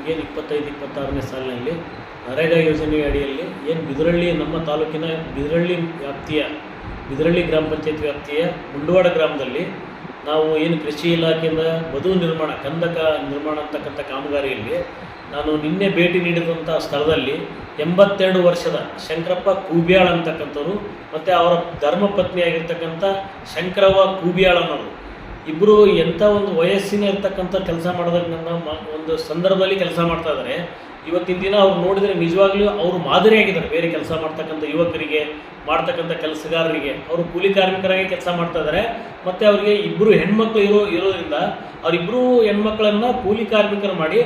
ನಮಗೇನು ಇಪ್ಪತ್ತೈದು, ಇಪ್ಪತ್ತಾರನೇ ಸಾಲಿನಲ್ಲಿ ನರೇಗಾ ಯೋಜನೆ ಅಡಿಯಲ್ಲಿ ಏನು ಬಿದರಳ್ಳಿ ನಮ್ಮ ತಾಲೂಕಿನ ಬಿದರಳ್ಳಿ ವ್ಯಾಪ್ತಿಯ, ಬಿದರಳ್ಳಿ ಗ್ರಾಮ ಪಂಚಾಯತ್ ವ್ಯಾಪ್ತಿಯ ಮುಂಡವಾಡ ಗ್ರಾಮದಲ್ಲಿ ನಾವು ಏನು ಕೃಷಿ ಇಲಾಖೆಯಿಂದ ಬದು ನಿರ್ಮಾಣ, ಕಂದಕ ನಿರ್ಮಾಣ ಅಂತಕ್ಕಂಥ ಕಾಮಗಾರಿಯಲ್ಲಿ ನಾನು ನಿನ್ನೆ ಭೇಟಿ ನೀಡಿದಂಥ ಸ್ಥಳದಲ್ಲಿ ಎಂಬತ್ತೆರಡು ವರ್ಷದ ಶಂಕರಪ್ಪ ಕೂಬ್ಯಾಳ್ ಅಂತಕ್ಕಂಥವ್ರು ಮತ್ತು ಅವರ ಧರ್ಮಪತ್ನಿಯಾಗಿರ್ತಕ್ಕಂಥ ಶಂಕರವ್ವ ಕೂಬ್ಯಾಳ್ ಅನ್ನೋರು. ಇಬ್ಬರು ಎಂಥ ಒಂದು ವಯಸ್ಸಿನ ಇರ್ತಕ್ಕಂಥ ಕೆಲಸ ಮಾಡಿದಾಗ ನನ್ನ ಒಂದು ಸಂದರ್ಭದಲ್ಲಿ ಕೆಲಸ ಮಾಡ್ತಾ ಇದ್ದಾರೆ ಇವತ್ತಿನ ದಿನ ಅವ್ರು ನೋಡಿದರೆ ನಿಜವಾಗ್ಲೂ ಅವರು ಮಾದರಿಯಾಗಿದ್ದಾರೆ ಬೇರೆ ಕೆಲಸ ಮಾಡ್ತಕ್ಕಂಥ ಯುವಕರಿಗೆ, ಮಾಡ್ತಕ್ಕಂಥ ಕೆಲಸಗಾರರಿಗೆ. ಅವರು ಕೂಲಿ ಕಾರ್ಮಿಕರಾಗಿ ಕೆಲಸ ಮಾಡ್ತಾ ಇದ್ದಾರೆ ಮತ್ತು ಅವರಿಗೆ ಇಬ್ಬರು ಹೆಣ್ಮಕ್ಳು ಇರೋ, ಇರೋದ್ರಿಂದ ಅವರಿಬ್ಬರು ಹೆಣ್ಮಕ್ಳನ್ನು ಕೂಲಿ ಕಾರ್ಮಿಕರು ಮಾಡಿ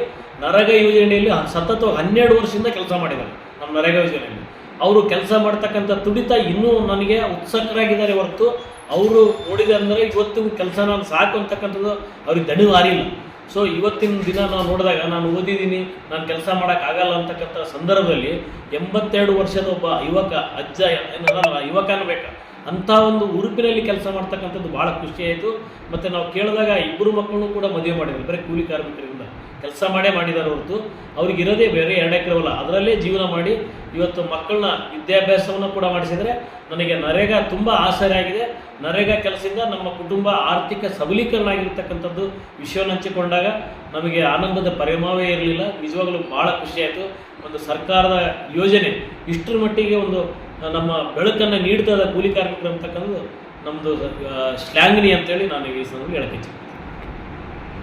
ನರೇಗಾ ಯೋಜನೆಯಲ್ಲಿ ಸತತ ಹನ್ನೆರಡು ವರ್ಷದಿಂದ ಕೆಲಸ ಮಾಡಿದ್ದಾರೆ. ನಮ್ಮ ನರೇಗಾ ಯೋಜನೆಯಲ್ಲಿ. ಅವರು ಕೆಲಸ ಮಾಡ್ತಕ್ಕಂಥ ತುಡಿತ ಇನ್ನೂ ನನಗೆ ಉತ್ಸುಕರಾಗಿದ್ದಾರೆ ಹೊರತು ಅವರು ನೋಡಿದೆ ಅಂದರೆ ಇವತ್ತು ಕೆಲಸ ನಾನು ಸಾಕು ಅಂತಕ್ಕಂಥದ್ದು ಅವ್ರಿಗೆ ದಣಿವಾರಿಲ್ಲ. ಸೊ ಇವತ್ತಿನ ದಿನ ನಾವು ನೋಡಿದಾಗ ನಾನು ಓದಿದ್ದೀನಿ, ನಾನು ಕೆಲಸ ಮಾಡೋಕ್ಕಾಗಲ್ಲ ಅಂತಕ್ಕಂಥ ಸಂದರ್ಭದಲ್ಲಿ ಎಂಬತ್ತೆರಡು ವರ್ಷದ ಒಬ್ಬ ಯುವಕ, ಅಜ್ಜ ಏನಲ್ಲ ಯುವಕ ಅನ್ಬೇಕು ಅಂಥ ಒಂದು ಉರುಪಿನಲ್ಲಿ ಕೆಲಸ ಮಾಡ್ತಕ್ಕಂಥದ್ದು ಭಾಳ ಖುಷಿ ಆಯಿತು. ಮತ್ತು ನಾವು ಕೇಳಿದಾಗ ಇಬ್ಬರು ಮಕ್ಕಳನ್ನು ಕೂಡ ಮದುವೆ ಮಾಡಿದ್ರು. ಬರೀ ಕೂಲಿ ಕಾರ್ಮಿಕರಿಂದ. ಕೆಲಸ ಮಾಡೇ ಮಾಡಿದ್ದಾರೆ ಹೊರತು. ಅವ್ರಿಗೆ ಇರೋದೇ ಬೇರೆ, ಎರಡು ಎಕರೆ ಅದರಲ್ಲೇ ಜೀವನ ಮಾಡಿ ಇವತ್ತು ಮಕ್ಕಳನ್ನ ವಿದ್ಯಾಭ್ಯಾಸವನ್ನು ಕೂಡ ಮಾಡಿಸಿದರೆ ನನಗೆ ನರೇಗಾ ತುಂಬ ಆಸರೆ ಆಗಿದೆ. ನರೇಗಾ ಕೆಲಸದಿಂದ ನಮ್ಮ ಕುಟುಂಬ ಆರ್ಥಿಕ ಸಬಲೀಕರಣ ಆಗಿರ್ತಕ್ಕಂಥದ್ದು ವಿಷಯವನ್ನು ಹಂಚಿಕೊಂಡಾಗ ನಮಗೆ ಆನಂದದ ಪರಿಮಾವೇ ಇರಲಿಲ್ಲ. ನಿಜವಾಗಲೂ ಭಾಳ ಖುಷಿಯಾಯಿತು ಒಂದು ಸರ್ಕಾರದ ಯೋಜನೆ ಇಷ್ಟರ ಮಟ್ಟಿಗೆ ಒಂದು ನಮ್ಮ ಬೆಳಕನ್ನು ನೀಡ್ತದ ಕೂಲಿ ಕಾರ್ಮಿಕರು ಅಂತಕ್ಕಂಥದ್ದು ನಮ್ಮದು ಶ್ಲಾಂಗ್ನಿ ಅಂತೇಳಿ ನಾನು ಈ ಸಂದರ್ಭದಲ್ಲಿ ಹೇಳಕ್ಕೆ